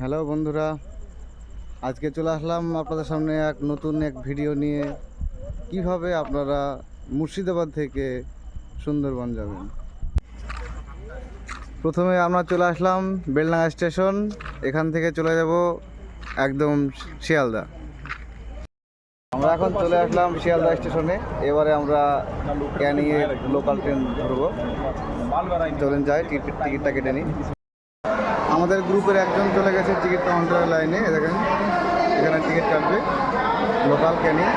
Hello বন্ধুরা, আজকে চলে আসলাম আপনাদের সামনে এক নতুন এক ভিডিও নিয়ে। কীভাবে আপনারা মুর্শিদাবাদ থেকে সুন্দরবন যাবেন? প্রথমে আমরা চলে আসলাম বেলডাঙ্গা স্টেশন, এখান থেকে চলে যাব একদম শিয়ালদা। আমরা এখন চলে আসলাম শিয়ালদা স্টেশনে, এবারে আমরা ক্যানিংয়ের লোকাল ট্রেন ধরবো। চলেন যাই, টিকিট টিকিটটা কেটে নিই। আমাদের গ্রুপের একজন চলে গেছে টিকিট কাউন্টারের লাইনে দেখেন, এখানে টিকিট কাটবে, লোকাল ক্যানিং।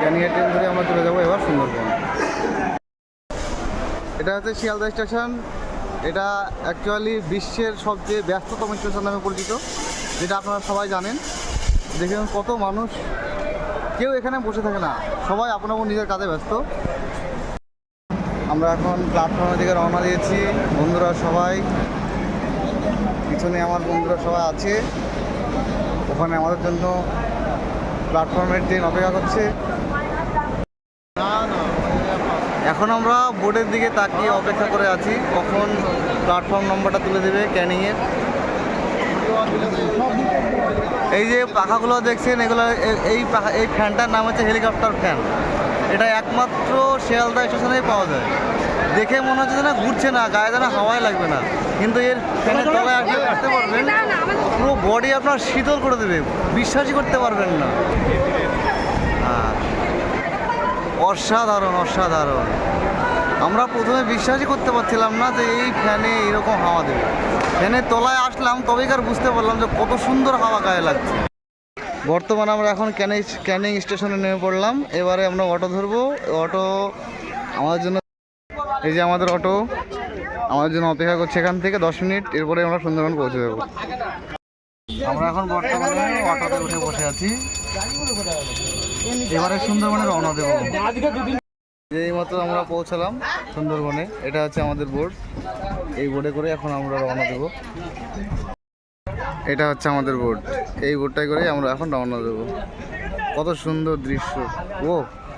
ক্যানিংয়ের ট্রেন ধরে আমরা চলে যাব এবার সুন্দরবন। এটা হচ্ছে শিয়ালদা স্টেশন। এটা অ্যাকচুয়ালি বিশ্বের সবচেয়ে ব্যস্ততম স্টেশন নামে পরিচিত, যেটা আপনারা সবাই জানেন। দেখুন কত মানুষ। কেউ এখানে বসে থাকে না। সবাই আপন আপন নিজের কাজে ব্যস্ত। আমরা এখন প্ল্যাটফর্মের দিকে রওনা দিয়েছি। বন্ধুরা সবাই পিছনে আমার বন্ধুরা সবাই আছে। ওখানে আমাদের জন্য প্ল্যাটফর্মের ট্রেন অপেক্ষা করছে। এখন আমরা বোর্ডের দিকে তাকিয়ে অপেক্ষা করে আছি। কখন প্ল্যাটফর্ম নম্বরটা তুলে দেবে ক্যানিংয়ের এই যে পাখাগুলো দেখছেন, এগুলো এই পাখা এই ফ্যানটার নাম হচ্ছে হেলিকপ্টার ফ্যান। এটা একমাত্র শিয়ালদা স্টেশনেই পাওয়া যায়। দেখে মনে হচ্ছে না ঘুরছে না, গায়ে যেন হাওয়াই লাগবে না। কিন্তু এর ফ্যানের তলায় আসলে বুঝতে পারবেন পুরো বডি আপনার শীতল করে দেবে। বিশ্বাসই করতে পারবেন না। অসাধারণ অসাধারণ। আমরা প্রথমে বিশ্বাসই করতে পারছিলাম না যে এই ফ্যানে এরকম হাওয়া দেবে। ফ্যানের তলায় আসলাম তবেকার বুঝতে পারলাম যে কত সুন্দর হাওয়া গায়ে লাগছে। বর্তমানে আমরা এখন ক্যানিং ক্যানিং স্টেশনে নেমে পড়লাম। এবারে আমরা অটো ধরবো। অটো আমাদের জন্য এই যে আমাদের অটো। আমাদের জন্য অপেক্ষা করছে এখান থেকে দশ মিনিট এরপরে আমরা সুন্দরবন পৌঁছে যাব আমরা এখন বর্তমানে অটোতে উঠে বসে আছি। এবারে সুন্দরবনে রওনা দেবো। এই মাত্র আমরা পৌঁছালাম সুন্দরবনে এটা হচ্ছে আমাদের বোর্ড। এই বোর্ডে করে এখন আমরা রওনা দেবো। এটা হচ্ছে আমাদের বোর্ড। এই বোর্ডটাই করে আমরা এখন রওনা দেবো। কত সুন্দর দৃশ্য। ও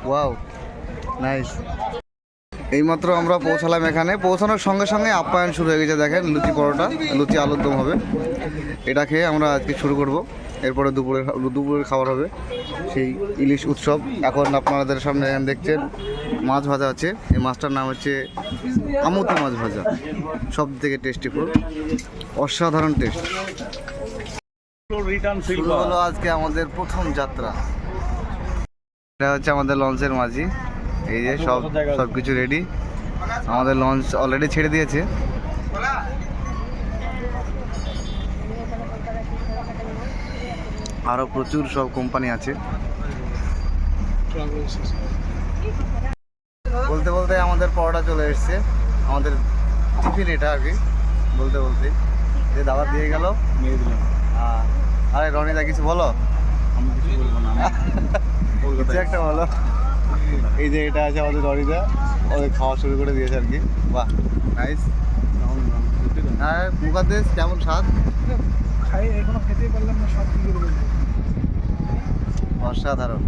ওয়াও। নাইস। এইমাত্র আমরা পৌঁছালাম এখানে। পৌঁছানোর সঙ্গে সঙ্গে আপ্যায়ন শুরু হয়ে গেছে, দেখেন লুচি পরোটা, লুচি আলুর দম হবে। এটা খেয়ে আমরা আজকে শুরু করব। এরপরে দুপুরের দুপুরের খাবার হবে সেই ইলিশ উৎসব। এখন আপনাদের সামনে দেখছেন, মাছ ভাজা আছে। এই মাছটার নাম হচ্ছে আমুতি মাছ ভাজা। সব থেকে টেস্টি ফুড অসাধারণ টেস্ট হলো আজকে আমাদের প্রথম যাত্রা। এটা হচ্ছে আমাদের লঞ্চের মাঝি। এই যে সব সব কিছু রেডি আমাদের লঞ্চ অলরেডি ছেড়ে দিয়েছে। আরও প্রচুর সব কোম্পানি আছে। বলতে বলতে আমাদের পরোটা চলে এসছে। আমাদের টিফিন এটা আর কি বলতে বলতে। যে দাদা দিয়ে গেল। নিয়ে দিলাম আরে রনিদা কিছু বলো? আমি কিছু বলব না কিছু একটা বলো। এই যে এটা আছে আমাদের রনিদা ওদের খাওয়া শুরু করে দিয়েছে আর কি। বাহ নাইস হ্যাঁ মুখাদ্দেশ কেমন স্বাদ? খাই এখনও খেতেই পারলাম না সব কি অসাধারণ।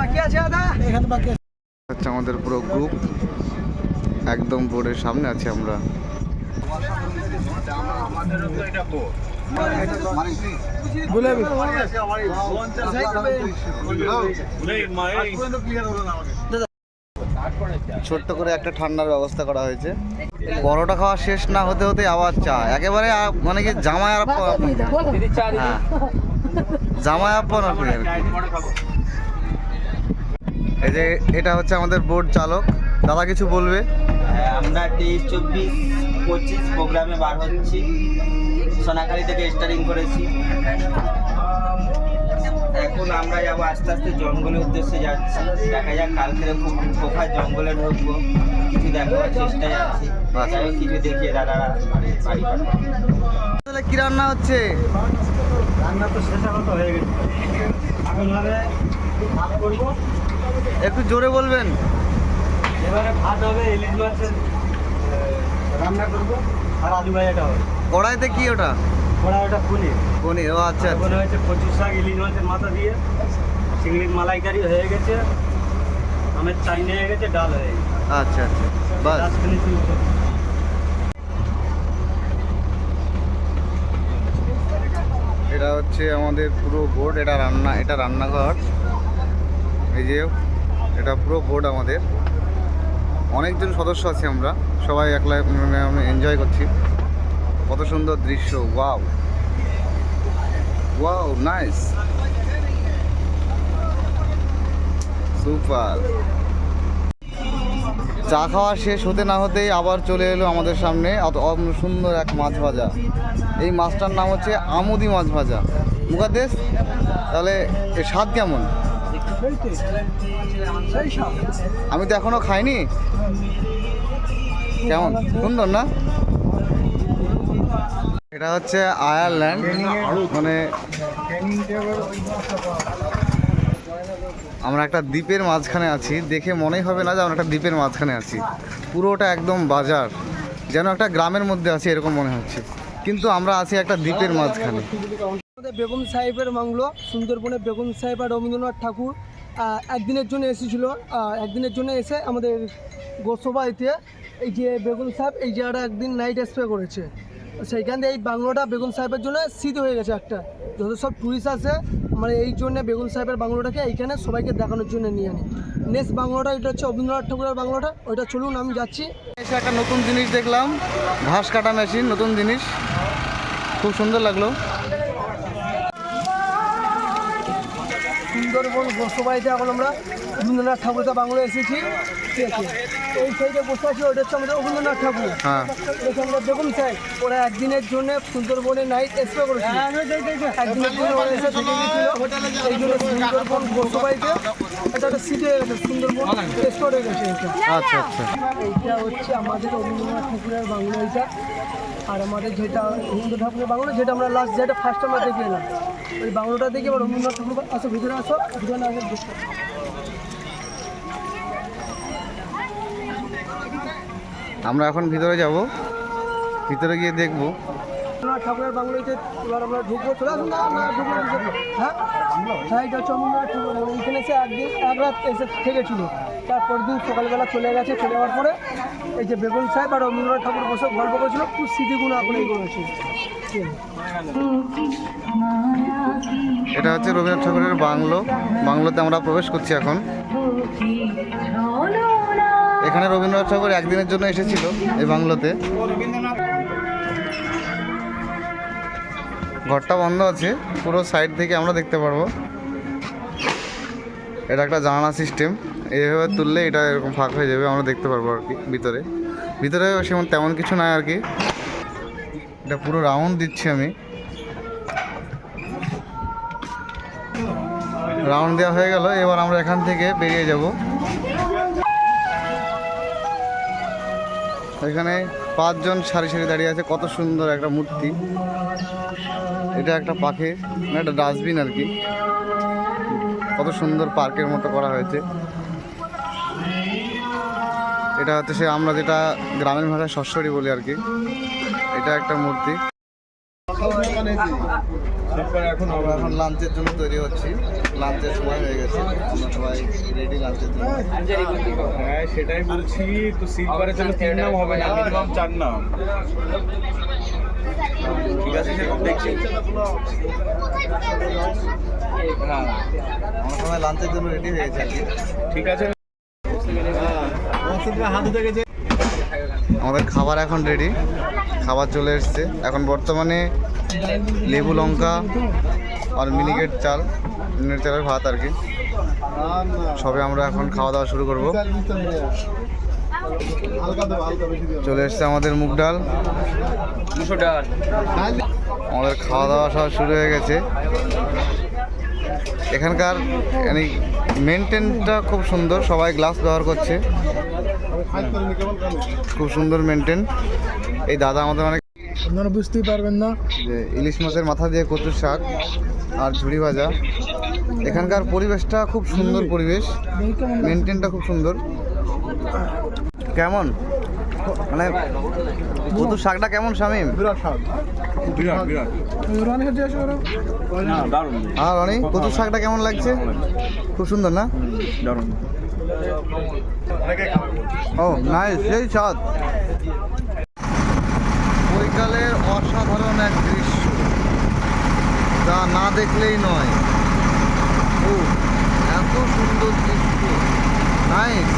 বাকি আছে দাদা এখানে বাকি আছে। হচ্ছে আমাদের পুরো গ্রুপ একদম বোর্ডের সামনে আছি আমরা। গুলাবি ছোট্ট করে একটা ঠান্ডার ব্যবস্থা করা হয়েছে। পরোটা খাওয়া শেষ না হতে হতে আবার চা। একেবারে মানে কি জামাই আর হ্যাঁ। জামাই আপন। এই যে এটা হচ্ছে আমাদের বোর্ড চালক। দাদা কিছু বলবে? হ্যাঁ, আমরা তেইশ চব্বিশ পঁচিশ প্রোগ্রামে বার হচ্ছি। সোনাখালি থেকে স্টার্টিং করেছি। এখন আমরা যাব আস্তে আস্তে জঙ্গলের উদ্দেশ্যে যাচ্ছি। দেখা যাক কালকে খুব কোথায় জঙ্গলে ঢুকবো। কিছু দেখাবার চেষ্টা যাই কিছু দেখিয়ে দাদারা বাড়ি তাহলে কি রান্না হচ্ছে? রান্না তো শেষের মতো হয়ে গেছে। ভাত করব। একটু জোরে বলবেন। এবারে ভাত হবে ইলিশ মাছের রান্না করব। আর আলু ভাজাটা হবে। কড়াইতে কি ওটা? ওরা ওটা পনির পনির ও আচ্ছা আচ্ছা। হয়েছে কচু শাক ইলিশ মাছের মাথা দিয়ে। চিংড়ির মালাইকারি হয়ে গেছে। আমের চাটনি হয়ে গেছে ডাল হয়ে গেছে। আচ্ছা আচ্ছা বাস। ফিনিশিং হচ্ছে আমাদের পুরো বোর্ড এটা রান্না এটা রান্নাঘর। এই যে এটা পুরো বোর্ড আমাদের। অনেকজন সদস্য আছি আমরা। সবাই একলা এনজয় করছি। কত সুন্দর দৃশ্য ওয়াও ওয়াও নাইস সুপার চা খাওয়া শেষ হতে না হতেই আবার চলে এলো আমাদের সামনে সুন্দর এক মাছ ভাজা। এই মাছটার নাম হচ্ছে আমুদি মাছ ভাজা। মুখাদেশ তাহলে এর স্বাদ কেমন? আমি তো এখনও খাইনি। কেমন? সুন্দর না? এটা হচ্ছে আয়ারল্যান্ড। মানে আমরা একটা দ্বীপের মাঝখানে আছি। দেখে মনেই হবে না যে আমরা একটা দ্বীপের মাঝখানে আছি। পুরোটা একদম বাজার। যেন একটা গ্রামের মধ্যে আছি, এরকম মনে হচ্ছে। কিন্তু আমরা আছি একটা দ্বীপের মাঝখানে। আমাদের বেগম সাহেবের বাংলো সুন্দরবনে বেগম সাহেব আর রবীন্দ্রনাথ ঠাকুর একদিনের জন্য এসেছিল। একদিনের জন্য এসে আমাদের গোসবাইতে এই যে বেগম সাহেব এই জায়গাটা একদিন নাইট স্প্রে করেছে। সেইখান থেকে এই বাংলোটা বেগম সাহেবের জন্য স্মৃতি হয়ে গেছে একটা। যত সব টুরিস্ট আসে মানে এই জন্য বেগম সাহেবের বাংলোটাকে এইখানে সবাইকে দেখানোর জন্য নিয়ে আনি। নেক্সট বাংলোটা, এটা হচ্ছে রবীন্দ্রনাথ ঠাকুরের বাংলোটা। ওইটা চলুন, আমি যাচ্ছি। এসে একটা নতুন জিনিস দেখলাম। ঘাস কাটা মেশিন নতুন জিনিস। খুব সুন্দর লাগল। সুন্দরবন গোসবাইতে এখন আমরা রবীন্দ্রনাথ ঠাকুরের বাংলো এসেছি। ঠিক আছে। এই সাইডে বসে আছি ওটা হচ্ছে আমাদের রবীন্দ্রনাথ ঠাকুর। হ্যাঁ। এখানকার দেখুন স্যার ওরা একদিনের জন্য সুন্দরবনে নাইট স্প্রে করেছিল। একদিনের জন্য ওরা এসে থেকে গেছিল। এই জন্য সুন্দরবন গোসবাইতে এটা একটা সিটি হয়ে গেছে সুন্দরবন স্টোর হয়ে গেছে এটা। আচ্ছা আচ্ছা। এইটা হচ্ছে আমাদের রবীন্দ্রনাথ ঠাকুরের বাংলো এটা। আর আমাদের যেটা রবীন্দ্র ঠাকুরের বাংলো যেটা আমরা লাস্ট যেটা ফার্স্ট আমরা দেখে এলাম। ওই বাংলোটা দেখে এবার রবীন্দ্রনাথ ঠাকুর আসো ভিতরে আসো ভিতরে আসো। আমরা এখন ভিতরে যাব। ভিতরে গিয়ে দেখব। রবীন্দ্রনাথ ঠাকুরের বাংলোতে এবার আমরা ঢুকবো। চলে আসুন। হ্যাঁ? হ্যাঁ এটা হচ্ছে রবীন্দ্রনাথ ঠাকুর। এখানে এসে একদিন এক রাত এসে থেকেছিল। তারপর দিন সকালবেলা চলে গেছে চলে যাওয়ার পরে এই যে বেগুন সাহেব আর রবীন্দ্রনাথ ঠাকুর বসে গল্প করেছিল। খুব স্মৃতিগুলো ঠিক আছে। এটা হচ্ছে রবীন্দ্রনাথ ঠাকুরের বাংলো। বাংলোতে আমরা প্রবেশ করছি এখন। এখানে রবীন্দ্রনাথ ঠাকুর একদিনের জন্য এসেছিল এই বাংলোতে। ঘরটা বন্ধ আছে, পুরো সাইড থেকে আমরা দেখতে পারব। এটা একটা জানালা সিস্টেম। এইভাবে তুললে এটা এরকম ফাঁক হয়ে যাবে, আমরা দেখতে পারব আর কি ভিতরে। ভিতরে সেমন তেমন কিছু নাই আর কি। এটা পুরো রাউন্ড দিচ্ছি আমি। রাউন্ড দেওয়া হয়ে গেল, এবার আমরা এখান থেকে বেরিয়ে যাব। এখানে পাঁচজন সারি সারি দাঁড়িয়ে আছে, কত সুন্দর একটা মূর্তি। এটা একটা পাখি না একটা ডাস্টবিন আর কি। কত সুন্দর পার্কের মতো করা হয়েছে। এটা হচ্ছে সে আমরা যেটা গ্রামীণ ভাষায় সস্যরি বলি আর কি। এটা একটা মূর্তি। আমরা এখন লাঞ্চের জন্য তৈরি হচ্ছি। লাঞ্চের সময় হয়ে গেছে। আমরা সবাই রেডি লাঞ্চের জন্য। হ্যাঁ সেটাই বলছি। তো সিলভারের জন্য তিন নাম হবে না মিনিমাম চার নাম। ঠিক আছে সেরকম দেখছি। হ্যাঁ আমরা সবাই লাঞ্চের জন্য রেডি হয়ে গেছে ঠিক আছে। আমাদের খাবার এখন রেডি খাবার চলে এসছে। এখন বর্তমানে লেবু লঙ্কা আর মিনিকেট চাল। মিনিকেট চালের ভাত আর কি। সবে আমরা এখন খাওয়া দাওয়া শুরু করব। চলে এসছে আমাদের মুগ ডাল। আমাদের খাওয়া দাওয়া সব শুরু হয়ে গেছে। এখানকার মানে মেনটেনটা খুব সুন্দর। সবাই গ্লাস ব্যবহার করছে। খুব সুন্দর মেনটেন এই দাদা আমাদের অনেক আপনারা বুঝতেই পারবেন না। যে ইলিশ মাছের মাথা দিয়ে কচুর শাক আর ঝুড়ি ভাজা। এখানকার পরিবেশটা খুব সুন্দর পরিবেশ। মেনটেনটা খুব সুন্দর। কেমন? মানে কচুর শাকটা কেমন শামিম? আর অনেক কচুর শাকটা কেমন লাগছে? খুব সুন্দর না? দারুণ। ও নাই সেই স্বাদ বৈকালের অসাধারণ এক দৃশ্য, যা না দেখলেই নয়। ও, এত সুন্দর দৃশ্য। নাইস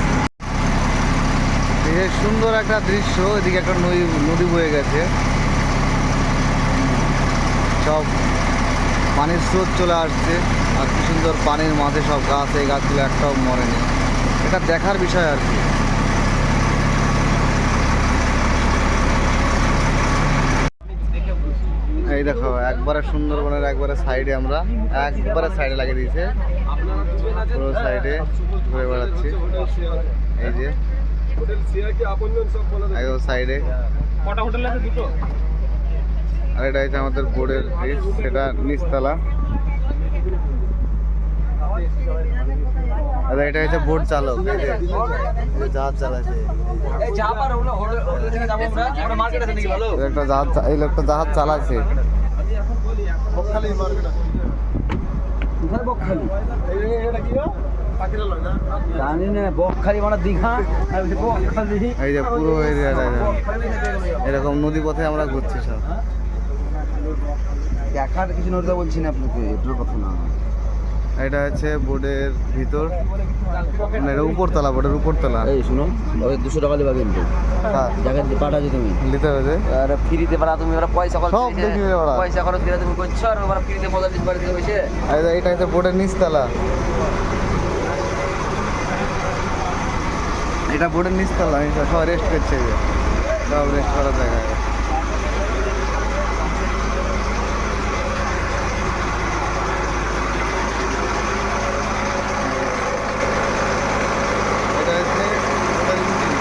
বেশ সুন্দর একটা দৃশ্য, এদিকে একটা নদী নদী বয়ে গেছে। সব পানির স্রোত চলে আসছে, আর কি সুন্দর পানির মাঝে সব গাছ, এই গাছগুলো একটাও মরেনি। এটা দেখার বিষয় আর কি। এই দেখো একবারে সুন্দরবনের একবারে সাইডে আমরা একবারে সাইডে লাগিয়ে দিয়েছে। পুরো সাইডে ঘুরে বেড়াচ্ছি। এই যে সাইডে। কটা হোটেল আছে দুটো? আর এটা হচ্ছে আমাদের বোর্ডের ব্রিজ সেটা নিচতলা। আর এটা হচ্ছে বোট চালক। এই যে, এই যে জাহাজ চালাচ্ছে একটা জাহাজ এই লোকটা জাহাজ চালাচ্ছে জানি না বকখালি মানে দীঘা? এই যে পুরো এরিয়াটা এরকম নদী পথে আমরা ঘুরছি সব। দেখার কিছু নড়তে বলছি না আপনাকে এটার কথা না। এটা হচ্ছে বোর্ডের ভিতর। মানে এটা উপরতলা বোর্ডের উপরতলা। এই শুনো ওই দুশো টাকা দেবা কিন্তু। হ্যাঁ, জায়গা দিয়ে পাঠাচ্ছি তুমি। নিতে হবে আর ফ্রিতে পারা তুমি ওরা পয়সা খরচ সব দেখি ওরা। পয়সা খরচ দিয়ে তুমি করছ আর ওরা ফ্রিতে মজা দিতে পারে আর এটা- এটা হচ্ছে বোর্ডের নিচতলা। এটা বোর্ডের নিচতলা সব রেস্ট করছে যে। সব রেস্ট করার জায়গা এটা হচ্ছে বোর্ডের ইঞ্জিন।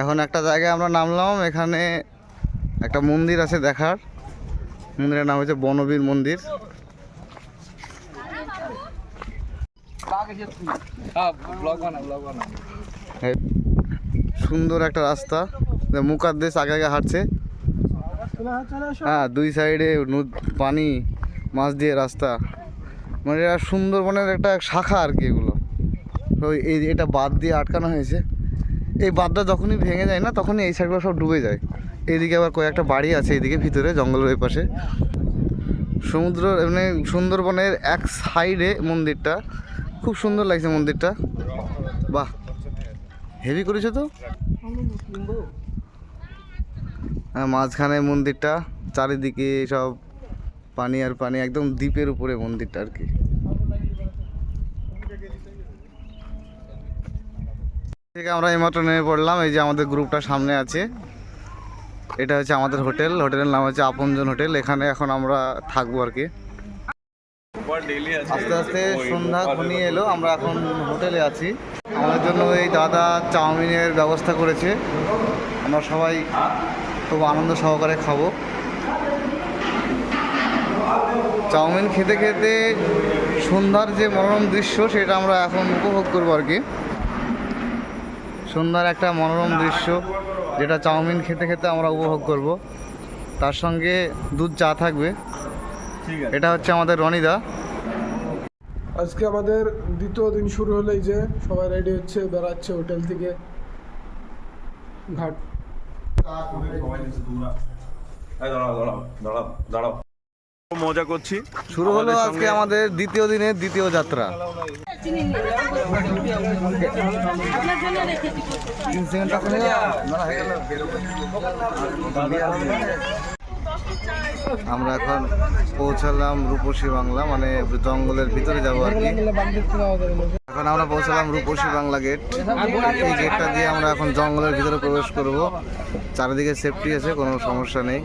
এখন একটা জায়গায় আমরা নামলাম, এখানে একটা মন্দির আছে দেখার। মন্দিরের নাম হচ্ছে বনবীর মন্দির। সুন্দর একটা রাস্তা। মুকাদ্দেশ আগে আগে হাঁটছে। হ্যাঁ দুই সাইডে পানি, মাছ দিয়ে রাস্তা। মানে এটা সুন্দরবনের একটা শাখা আর কি এগুলো। এই এটা বাদ দিয়ে আটকানো হয়েছে। এই বাঁধটা যখনই ভেঙে যায় না, তখনই এই সাইডগুলো সব ডুবে যায়। এইদিকে আবার কয়েকটা বাড়ি আছে এইদিকে ভিতরে, জঙ্গলের ওই পাশে। সমুদ্র মানে সুন্দরবনের এক সাইডে মন্দিরটা। খুব সুন্দর লাগছে মন্দিরটা। বাহ, হেভি করেছে তো? হ্যাঁ মাঝখানে মন্দিরটা, চারিদিকে সব পানি আর পানি, একদম দ্বীপের উপরে মন্দিরটা আর কি। থেকে আমরা এইমাত্র নেমে পড়লাম, এই যে আমাদের গ্রুপটা সামনে আছে। এটা হচ্ছে আমাদের হোটেল, হোটেলের নাম হচ্ছে আপনজন হোটেল। এখানে এখন আমরা থাকব আর কি। আস্তে আস্তে সন্ধ্যা ঘনিয়ে এলো, আমরা এখন হোটেলে আছি। আমাদের জন্য এই দাদা চাউমিনের ব্যবস্থা করেছে। আমরা সবাই খুব আনন্দ সহকারে খাব। চাউমিন খেতে খেতে সন্ধ্যার যে মনোরম দৃশ্য, সেটা আমরা এখন উপভোগ করব আর কি। সন্ধ্যার একটা মনোরম দৃশ্য যেটা চাউমিন খেতে খেতে আমরা উপভোগ করব। তার সঙ্গে দুধ চা থাকবে। এটা হচ্ছে আমাদের রনিদা। আজকে আমাদের দ্বিতীয় দিন শুরু হলো এই যে সবাই রেডি হচ্ছে বেড়াচ্ছে হোটেল থেকে। ঘাট। মজা করছি। শুরু হলো আজকে আমাদের দ্বিতীয় দিনের দ্বিতীয় যাত্রা। আমরা এখন পৌঁছালাম রূপসী বাংলা মানে জঙ্গলের ভিতরে যাব আর কি। এখন আমরা পৌঁছালাম রূপসী বাংলা গেট এই গেটটা দিয়ে আমরা এখন জঙ্গলের ভিতরে প্রবেশ করব। চারিদিকে সেফটি আছে কোনো সমস্যা নেই।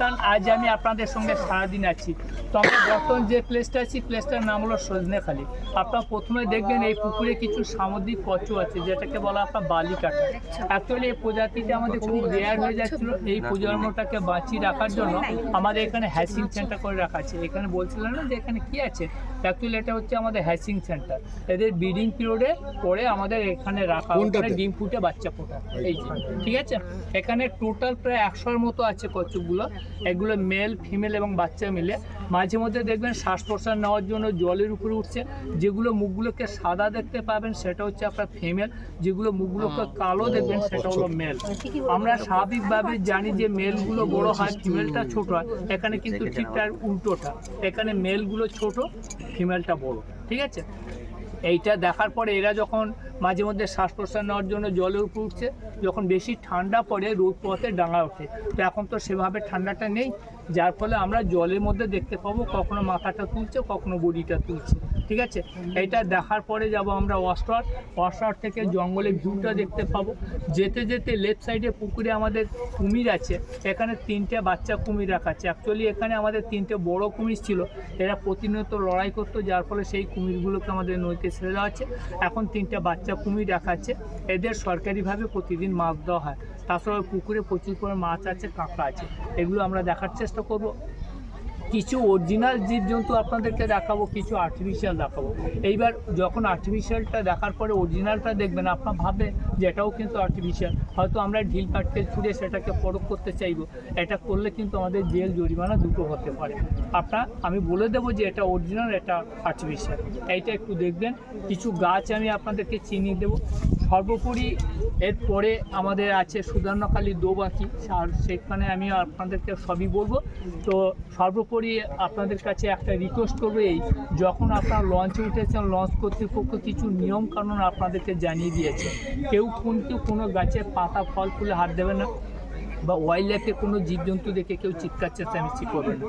সপ্তাহ আজ আমি আপনাদের সঙ্গে সারাদিন আছি। তো আমরা বর্তমান যে প্লেসটা আছি প্লেসটার নাম হলো সজনেখালি। আপনারা প্রথমে দেখবেন এই পুকুরে কিছু সামুদ্রিক কচু আছে যেটাকে বলা আপনার বালি কাটা অ্যাকচুয়ালি এই প্রজাতিটা আমাদের খুব রেয়ার হয়ে যাচ্ছিল। এই প্রজন্মটাকে বাঁচিয়ে রাখার জন্য আমাদের এখানে হ্যাসিং সেন্টার করে রাখা আছে। এখানে বলছিলাম না যে এখানে কি আছে? অ্যাকচুয়ালি এটা হচ্ছে আমাদের হ্যাসিং সেন্টার এদের ব্রিডিং পিরিয়ডে পরে আমাদের এখানে রাখা ওখানে ডিম ফুটে বাচ্চা ফোটা এই ঠিক আছে? এখানে টোটাল প্রায় একশোর মতো আছে কচ্ছপগুলো এগুলো মেল ফিমেল এবং বাচ্চা মিলে। মাঝে মধ্যে দেখবেন শ্বাস প্রশ্বাস নেওয়ার জন্য জলের উপরে উঠছে। যেগুলো মুখগুলোকে সাদা দেখতে পাবেন সেটা হচ্ছে আপনার ফিমেল যেগুলো মুখগুলোকে কালো দেখবেন সেটা হলো মেল আমরা স্বাভাবিকভাবে জানি যে মেলগুলো বড় হয় ফিমেলটা ছোট হয়। এখানে কিন্তু ঠিক তার উল্টোটা। এখানে মেলগুলো ছোট ফিমেলটা বড়। ঠিক আছে? এইটা দেখার পরে এরা যখন মাঝে মধ্যে শ্বাস প্রশ্বাস নেওয়ার জন্য জলে উপর উঠছে, যখন বেশি ঠান্ডা পড়ে রোদ পথে ডাঙা ওঠে। তো এখন তো সেভাবে ঠান্ডাটা নেই। যার ফলে আমরা জলের মধ্যে দেখতে পাবো কখনো মাথাটা তুলছে, কখনো বডিটা তুলছে। ঠিক আছে? এটা দেখার পরে যাব আমরা অস্টর অস্টর থেকে জঙ্গলের ভিউটা দেখতে পাবো। যেতে যেতে লেফট সাইডে পুকুরে আমাদের কুমির আছে। এখানে তিনটে বাচ্চা কুমির রাখা আছে। অ্যাকচুয়ালি এখানে আমাদের তিনটে বড় কুমির ছিল। এরা প্রতিনিয়ত লড়াই করতো, যার ফলে সেই কুমিরগুলোকে আমাদের নদীতে ছেড়ে দেওয়া আছে এখন তিনটে বাচ্চা কুমির রাখা আছে। এদের সরকারিভাবে প্রতিদিন মাছ দেওয়া হয়। তাছাড়া ওই পুকুরে প্রচুর পরিমাণ মাছ আছে, কাঁকড়া আছে। এগুলো আমরা দেখার চেষ্টা করব। কিছু অরিজিনাল জীবজন্তু আপনাদেরকে দেখাবো, কিছু আর্টিফিশিয়াল দেখাবো। এইবার যখন আর্টিফিশিয়ালটা দেখার পরে অরিজিনালটা দেখবেন, আপনার ভাবে যে এটাও কিন্তু আর্টিফিশিয়াল হয়তো আমরা ঢিল পাটকে ছুঁড়ে সেটাকে পরখ করতে চাইব। এটা করলে কিন্তু আমাদের জেল জরিমানা দুটো হতে পারে। আপনার, আমি বলে দেবো যে এটা অরিজিনাল এটা আর্টিফিশিয়াল এইটা একটু দেখবেন। কিছু গাছ আমি আপনাদেরকে চিনিয়ে দেবো। সর্বোপরি এরপরে আমাদের আছে সুধর্ণকালী দোবাকি, আর সেখানে আমি আপনাদেরকে সবই বলব। তো সর্বোপরি আপনাদের কাছে একটা রিকোয়েস্ট করব, এই যখন আপনারা লঞ্চে উঠেছেন লঞ্চ কর্তৃপক্ষ কিছু নিয়মকানুন আপনাদেরকে জানিয়ে দিয়েছে। কেউ কিন্তু কোনো গাছের পাতা, ফল, ফুলে হাত দেবে না। বা ওয়াইল্ড লাইফে কোনো জীবজন্তু দেখে কেউ চিৎকার চেঁচামেচি করবে না।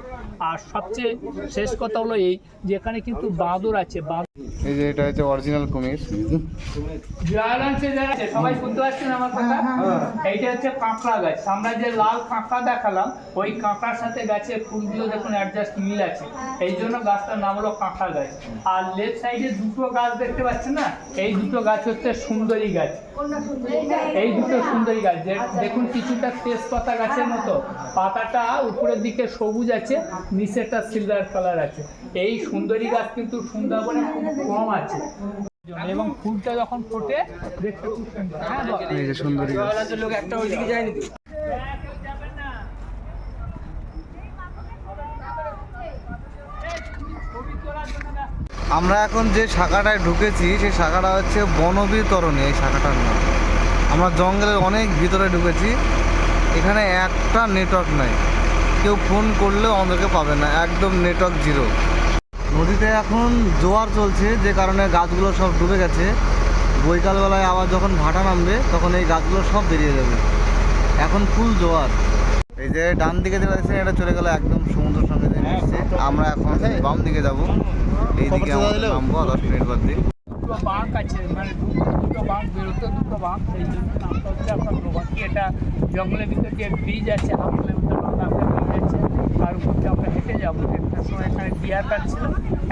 আর সবচেয়ে শেষ কথা হলো এই যেখানে কিন্তু বাঁদর আছে বাঁদর এই যে এটা হচ্ছে অরিজিনাল কুমির। জয়ালঞ্চে যারা আছে, সবাই শুনতে পাচ্ছেন আমার কথা? এইটা হচ্ছে কাঁকড়া গাছ। আমরা যে লাল কাঁকড়া দেখালাম ওই কাঁকড়ার সাথে গাছের ফুলগুলো দেখুন অ্যাডজাস্ট মিল আছে। এই জন্য গাছটার নাম হলো কাঁকড়া গাছ। আর লেফট সাইডে দুটো গাছ দেখতে পাচ্ছেন না? এই দুটো গাছ হচ্ছে সুন্দরী গাছ। এই দুটো সুন্দরী গাছ যে- দেখুন কিছুটা তেজপাতা গাছের মতো। পাতাটা উপরের দিকে সবুজ আছে নিচেটা সিলভার কালার আছে। এই সুন্দরী গাছ কিন্তু সুন্দরবনে খুব কম আছে। এবং ফুলটা যখন ফোটে দেখতে খুব সুন্দর। হ্যাঁ বল। এই যে সুন্দরী গাছ। লোক একটা ওইদিকে যায়নি আমরা এখন যে শাখাটায় ঢুকেছি, সেই শাখাটা হচ্ছে বনবিতরণী এই শাখাটার নাম। আমরা জঙ্গলের অনেক ভিতরে ঢুকেছি। এখানে একটা নেটওয়ার্ক নাই। কেউ ফোন করলেও আমাদেরকে পাবে না। একদম নেটওয়ার্ক জিরো নদীতে এখন জোয়ার চলছে, যে কারণে গাছগুলো সব ডুবে গেছে। বৈকালবেলায় আবার যখন ভাটা নামবে, তখন এই গাছগুলো সব বেরিয়ে যাবে। এখন ফুল জোয়ার। এই যে ডান দিকে যেটা এটা চলে গেল একদম মিশছে আমরা এখন বাম দিকে যাব। এই দিকে আমাদের নামবো দশ মিনিট বাদ। দিয়ে দুটো বাঁক আছে মানে দু- দুটো বাঁক বেরোতে দুটো বাঁক সেই জন্য নামটা হচ্ছে আপনার প্রভাতী এটা জঙ্গলের ভিতরে যে ব্রিজ আছে হাফ কিলোমিটার মতো একটা ব্রিজ আছে। তার উপর দিয়ে আমরা হেঁটে যাব। একটা সময় এখানে ডিয়ার পার্ক ছিল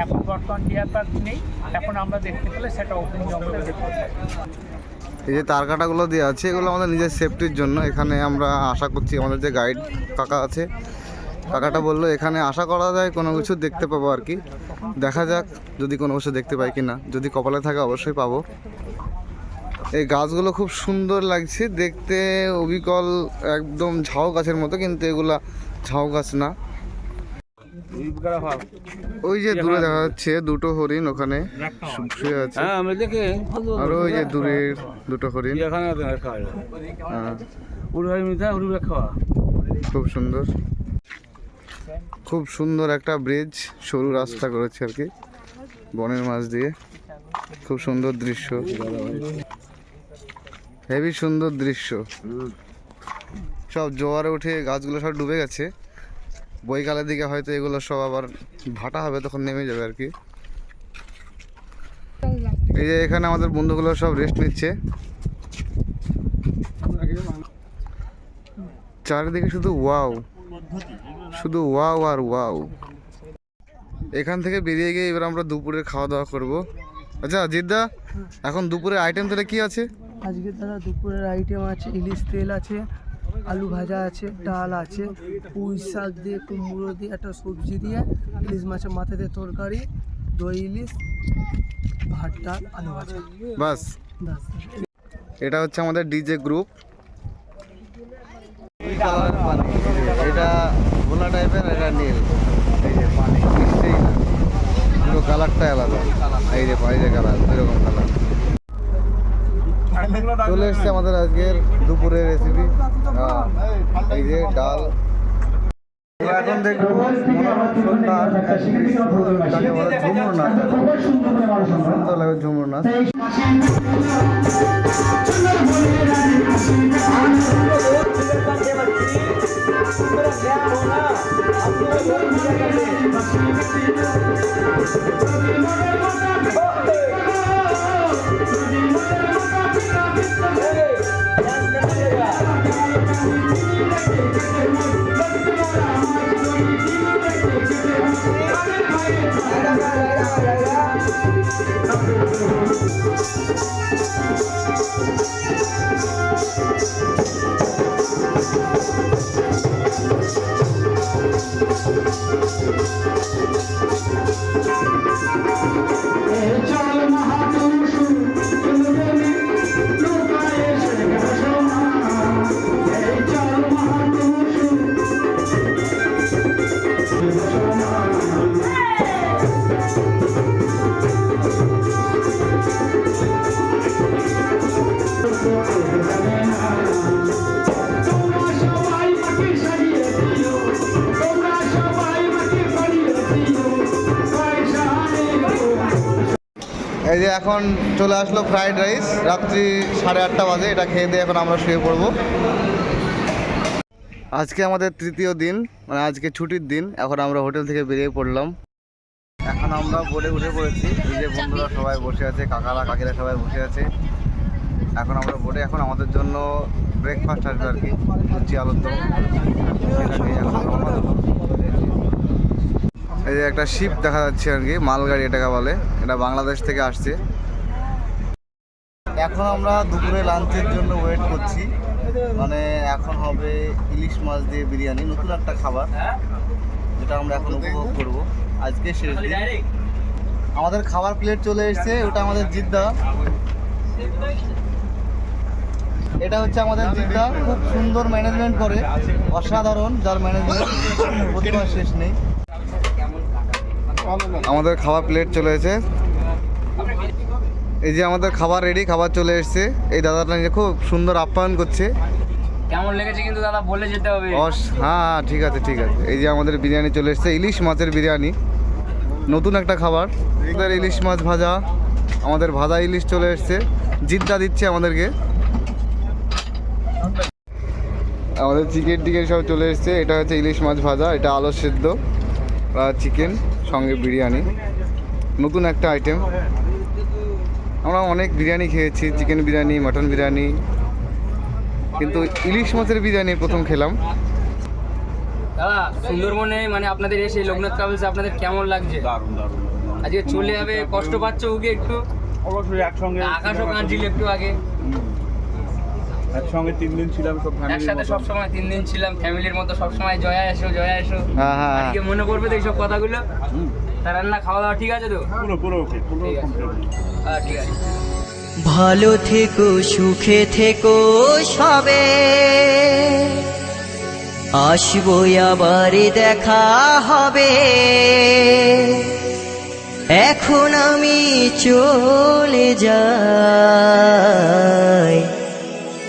এখন বর্তমান ডিয়ার পার্ক নেই। এখন আমরা দেখতে পেলে সেটা ওপেন জঙ্গলে দেখতে পাই এই যে তার কাটাগুলো দেওয়া আছে এগুলো আমাদের নিজের সেফটির জন্য। এখানে আমরা আশা করছি আমাদের যে গাইড কাকা আছে কাকাটা বলল এখানে আশা করা যায় কোনো কিছু দেখতে পাবো আর কি। দেখা যাক যদি কোনো কিছু দেখতে পাই কি না যদি কপালে থাকে অবশ্যই পাবো। এই গাছগুলো খুব সুন্দর লাগছে। দেখতে অবিকল একদম ঝাউ গাছের মতো কিন্তু এগুলা ঝাউ গাছ না। ওই যে দূরে দেখা যাচ্ছে দুটো হরিণ ওখানে শুয়ে আছে। হ্যাঁ আর ওই যে দূরের দুটো হরিণ। হ্যাঁ, খুব সুন্দর। খুব সুন্দর একটা ব্রিজ সরু রাস্তা করেছে আর কি, বনের মাঝ দিয়ে। খুব সুন্দর দৃশ্য। হেভি সুন্দর দৃশ্য। সব জোয়ারে উঠে গাছগুলো সব ডুবে গেছে। বৈকালের দিকে হয়তো এগুলো সব আবার ভাটা হবে, তখন নেমে যাবে আর কি। এই যে এখানে আমাদের বন্ধুগুলো সব রেস্ট নিচ্ছে। চারিদিকে শুধু ওয়াও শুধু ওয়াও আর ওয়াও। এখান থেকে বেরিয়ে গিয়ে এবার আমরা দুপুরে খাওয়া দাওয়া করব। আচ্ছা জিদ্দা এখন দুপুরে আইটেম তাহলে কি আছে? আজকে তারা দুপুরের আইটেম আছে ইলিশ তেল আছে আলু ভাজা আছে ডাল আছে পুঁই শাক দিয়ে কুমড়ো দিয়ে একটা সবজি দিয়ে ইলিশ মাছের মাথা দিয়ে তরকারি দই ইলিশ ভাত ডাল আলু ভাজা। বাস। এটা হচ্ছে আমাদের ডিজে গ্রুপ এটা দেখছেন এটা নীল। এই যে পানি মিশছেই না পুরো কালারটাই আলাদা। এই যে এই যে কালার এরকম কালার চলে এসছে আমাদের আজকের দুপুরের রেসিপি এই যে ডাল। দেখব বলে ঝুমুর নাচ সুন্দর লাগে ঝুমুর নাচ Thank you. এই যে এখন চলে আসলো ফ্রাইড রাইস রাত্রি সাড়ে আটটা বাজে, এটা খেয়ে দিয়ে এখন আমরা শুয়ে পড়ব। আজকে আমাদের তৃতীয় দিন মানে আজকে ছুটির দিন, এখন আমরা হোটেল থেকে বেরিয়ে পড়লাম। এখন আমরা বোটে উঠে পড়েছি, এই যে বন্ধুরা সবাই বসে আছে, কাকারা, কাকিরা সবাই বসে আছে। এখন আমরা বোটে এখন আমাদের জন্য ব্রেকফাস্ট আসবে আর কি, লুচি, আলুর দম সেটা খেয়ে এখন রওনা দেবো। এই যে একটা শিপ দেখা যাচ্ছে আর কি, মালগাড়ি এটাকে বলে। এটা বাংলাদেশ থেকে আসছে। এখন আমরা দুপুরে লাঞ্চের জন্য ওয়েট করছি। মানে এখন হবে ইলিশ মাছ দিয়ে বিরিয়ানি, নতুন একটা খাবার, যেটা আমরা এখন উপভোগ করব। আজকে শেষ দিন। আমাদের খাবার প্লেট চলে এসেছে, ওটা আমাদের জিদ্দা। এটা হচ্ছে আমাদের জিদ্দা। খুব সুন্দর ম্যানেজমেন্ট করে, অসাধারণ, যার ম্যানেজমেন্ট প্রতিভা শেষ নেই। আমাদের খাবার প্লেট চলে এসেছে। এই যে আমাদের খাবার রেডি খাবার চলে এসেছে। এই দাদাটা নিজে খুব সুন্দর আপ্যায়ন করছে। কেমন লেগেছে কিন্তু দাদা? বলে যেতে হবে। হ্যাঁ হ্যাঁ ঠিক আছে ঠিক আছে। এই যে আমাদের বিরিয়ানি চলে এসেছে ইলিশ মাছের বিরিয়ানি। নতুন একটা খাবার। আমাদের ইলিশ মাছ ভাজা আমাদের ভাজা ইলিশ চলে এসেছে। জিদ্দা দিচ্ছে আমাদেরকে। আমাদের চিকেন টিকেন সব চলে এসেছে। এটা হচ্ছে ইলিশ মাছ ভাজা এটা আলু সেদ্ধ চিকেন সঙ্গে বিরিয়ানি। নতুন একটা আইটেম আমরা অনেক বিরিয়ানি খেয়েছি চিকেন বিরিয়ানি মটন বিরিয়ানি। কিন্তু ইলিশ মাছের বিরিয়ানি প্রথম খেলাম। দাদা সুন্দরবনে মানে আপনাদের এসে লোকনাথ ট্রাভেলস আপনাদের কেমন লাগছে? দারুণ দারুণ আজকে চলে যাবে কষ্ট পাচ্ছ ওকে একটু? অবশ্যই একসঙ্গে আকাশও কাঁদছিল একটু আগে। একসঙ্গে তিন দিন ছিলাম সব একসাথে সব সময় তিন দিন ছিলাম ফ্যামিলির মতো সব সময় জয়া এসো জয়া এসো হ্যাঁ হ্যাঁ। আজকে মনে করবে তো এইসব কথাগুলো? তা রান্না খাওয়া দাওয়া ঠিক আছে তো? পুরো পুরো ওকে পুরো ঠিক আছে। ভালো থেকো সুখে থেকো সবে। আসব আবার দেখা হবে। এখন আমি চলে যাই।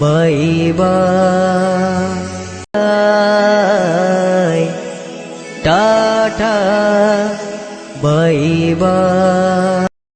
Bye bye tata bye bye